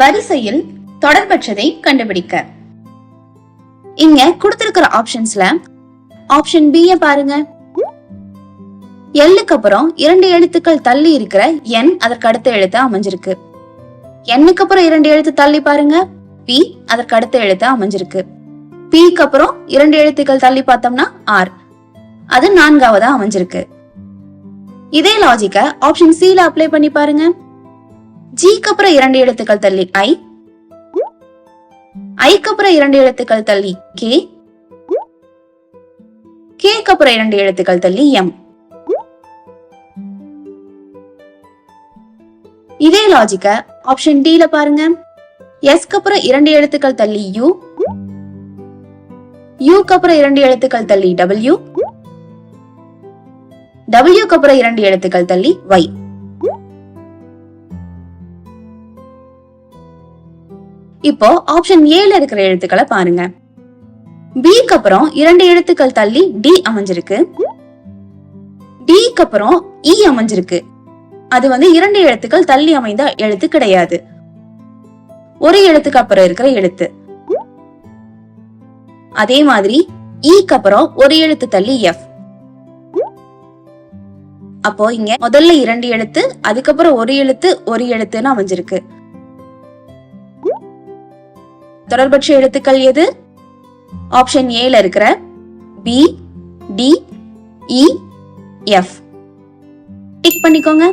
வரிசையில் தொடர்பற்றதை கண்டுபிடிக்க. இங்க கொடுத்திருக்கிற ஆப்ஷன்ஸ்ல ஆப்ஷன் பி பாருங்க. எல்லுக்கு அப்புறம் இரண்டு எழுத்துக்கள் தள்ளி இருக்கிற என் அதற்கு அடுத்த எழுத்து அமைஞ்சிருக்கு. எண்ணுக்கு அப்புறம் இரண்டு எழுத்து தள்ளி பாருங்க. பி அதற்கு அடுத்த எழுத்து அமைஞ்சிருக்கு. பிக்கு அப்புறம் இரண்டு எழுத்துக்கள் தள்ளி பார்த்தோம்னா ஆர் அது நான்காவதா அமைஞ்சிருக்கு. இதே லாஜிக்க ஆப்ஷன் சி ல அப்ளை பண்ணி பாருங்க. ஜிக்கு அப்புறம் இரண்டு எழுத்துக்கள் தள்ளி ஐ. ஐக்கு அப்புறம் இரண்டு எழுத்துக்கள் தள்ளி கே. கேக்கு அப்புறம் இரண்டு எழுத்துக்கள் தள்ளி எம். இதே லாஜிக்க ஆப்ஷன் டில பாருங்க. எஸ்க்கு அப்புறம் இரண்டு எழுத்துக்கள் தள்ளி யூ யூக்கு அப்புறம் இரண்டு எழுத்துக்கள் தள்ளி டபிள்யூ டபிள்யூக்கு அப்புறம் இரண்டு எழுத்துக்கள் தள்ளி ஒய் இப்போ ஆப்ஷன் ஏல இருக்கிற எழுத்துக்களை பாருங்க. பிக்கு அப்புறம் இரண்டு எழுத்துக்கள் தள்ளி டி அமைஞ்சிருக்கு. டிக்கு அப்புறம் இ அமைஞ்சிருக்கு. அது வந்து இரண்டு எழுத்துக்கள் தள்ளி அமைந்த எழுத்து கிடையாது. ஒரு எழுத்துக்கு அப்புறம் இருக்கிற எழுத்து. அதே மாதிரி e ஈக்கு அப்புறம் ஒரு எழுத்து தள்ளி எஃப் அப்போ இங்க முதல்ல இரண்டு எழுத்து அதுக்கப்புறம் ஒரு எழுத்து ஒரு எழுத்துன்னு அமைஞ்சிருக்கு. தொடர்பற்ற எழுத்துக்கள் எது? ஆப்ஷன் ஏல இருக்கிற B D E F tick பண்ணிக்கோங்க.